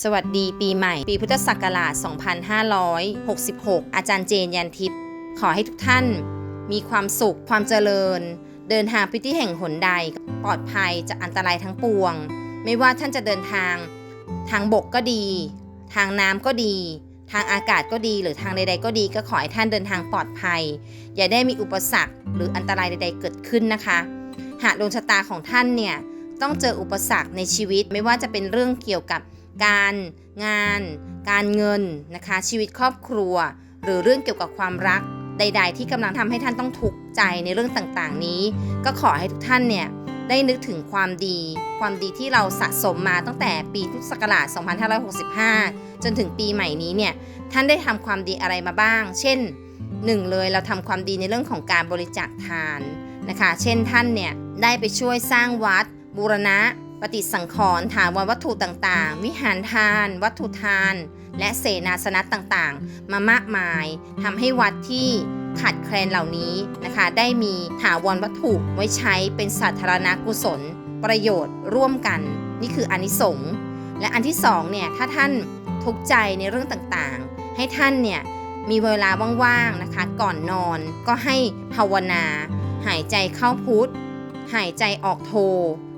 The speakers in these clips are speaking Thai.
สวัสดีปีใหม่ ปีพุทธศักราช 2566 อาจารย์เจนยันทิพย์ขอให้ทุกท่าน มีความสุขความเจริญ เดินทางไปที่แห่งหนใดปลอดภัยจากอันตรายทั้งปวง ไม่ว่าท่านจะเดินทาง ทางบกก็ดี ทางน้ำก็ดี ทางอากาศก็ดีหรือทางใด ๆ ก็ดีก็ขอให้ท่านเดินทางปลอดภัย อย่าได้มีอุปสรรคหรืออันตรายใด ๆ เกิดขึ้นนะคะ หากดวงชะตาของท่านเนี่ยต้องเจออุปสรรคในชีวิตไม่ว่าจะเป็นเรื่องเกี่ยวกับ การงาน การเงินนะคะ ชีวิตครอบครัว หรือเรื่องเกี่ยวกับความรักใด ๆ ที่กำลังทำให้ท่านต้องทุกข์ใจในเรื่องต่างๆ นี้ ก็ขอให้ทุกท่านเนี่ยได้นึกถึงความดี ความดีที่เราสะสมมาตั้งแต่ปีพุทธศักราช 2565 จนถึงปีใหม่นี้เนี่ยท่านได้ทำความดีอะไรมาบ้าง เช่นหนึ่งเลยเราทำความดีในเรื่องของการบริจาคทานนะคะ เช่นท่านเนี่ยได้ไปช่วยสร้างวัดบูรณะ ปฏิสังขรณ์ถาวรวัตถุต่างๆ วิหารทาน วัตถุทาน และเสนาสนะต่างๆ มามากมายทำให้วัดที่ขาดแคลนเหล่านี้นะคะ ได้มีถาวรวัตถุไว้ใช้เป็นสาธารณกุศล ประโยชน์ร่วมกัน นี่คืออนิสงส์และอันที่สองเนี่ยถ้าท่านทุกข์ใจในเรื่องต่างๆ ให้ท่านเนี่ยมีเวลาว่างๆนะคะก่อนนอนก็ให้ภาวนา หายใจเข้าพุทธหายใจออกโท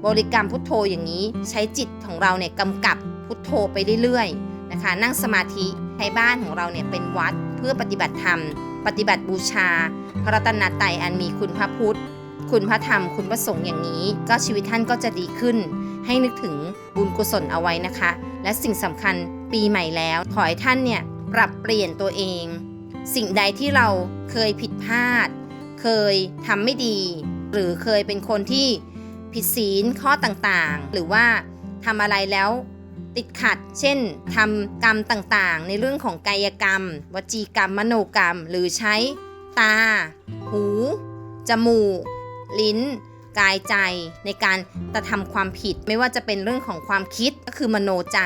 บริกรรมพุทโธอย่างนี้ ใช้จิตของเราเนี่ยกำกับพุทโธไปเรื่อยๆนะคะ นั่งสมาธิให้บ้านของเราเนี่ยเป็นวัดเพื่อปฏิบัติธรรม ปฏิบัติบูชา พระรัตนตรัยอันมีคุณพระพุทธ คุณพระธรรม คุณพระสงฆ์อย่างนี้ ก็ชีวิตท่านก็จะดีขึ้น ให้นึกถึงบุญกุศลเอาไว้นะคะ และสิ่งสำคัญปีใหม่แล้ว ขอให้ท่านเนี่ยปรับเปลี่ยนตัวเอง สิ่งใดที่เราเคยผิดพลาด เคยทำไม่ดี หรือเคยเป็นคนที่ ผิดศีลข้อต่างๆ หรือว่าทำอะไรแล้วติดขัด เช่นทำกรรมต่างๆ ในเรื่องของกายกรรม วจีกรรม มโนกรรม หรือใช้ตา หู จมูก ลิ้น กายใจ ในการกระทำความผิด ไม่ว่าจะเป็นเรื่องของความคิดก็คือมโนใจ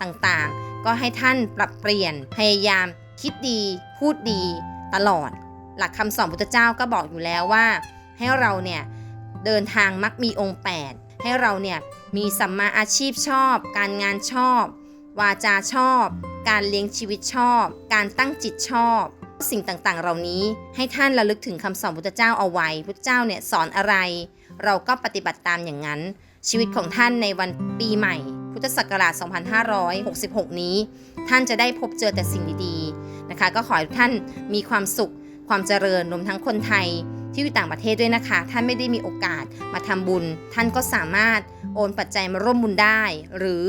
ต่างๆ ก็ให้ท่านปรับเปลี่ยนพยายามคิดดี พูดดีตลอด หลักคำสอนพุทธเจ้าก็บอกอยู่แล้วว่า ให้เราเนี่ย เดินทางมักมีองค์ 8 ให้เราเนี่ยมีสัมมาอาชีพชอบ การงานชอบ วาจาชอบ การเลี้ยงชีวิตชอบ การตั้งจิตชอบ สิ่งต่างๆ เหล่านี้ให้ท่านระลึกถึงคำสอนพุทธเจ้าเอาไว้พุทธเจ้าเนี่ยสอนอะไร เราก็ปฏิบัติตามอย่างนั้น ชีวิตของท่านในวันปีใหม่ พุทธศักราช 2566 นี้ ท่านจะได้พบเจอแต่สิ่งดีๆนะคะ ก็ขอให้ทุกท่านมีความสุขความเจริญรวมทั้งคนไทย ที่อยู่ต่างประเทศด้วยนะคะ ท่านไม่ได้มีโอกาสมาทำบุญ ท่านก็สามารถโอนปัจจัยมาร่วมบุญได้ หรือ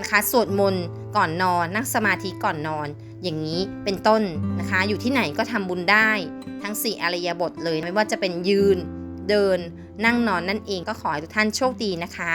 นะคะสวดมนต์ก่อนนอนนั่งสมาธิก่อนนอน อย่างนี้เป็นต้นนะคะ อยู่ที่ไหนก็ทำบุญได้ ทั้ง 4อริยบทเลยไม่ว่าจะเป็นยืน เดิน นั่งนอนนั่นเองก็ขอให้ทุกท่านโชคดีนะคะ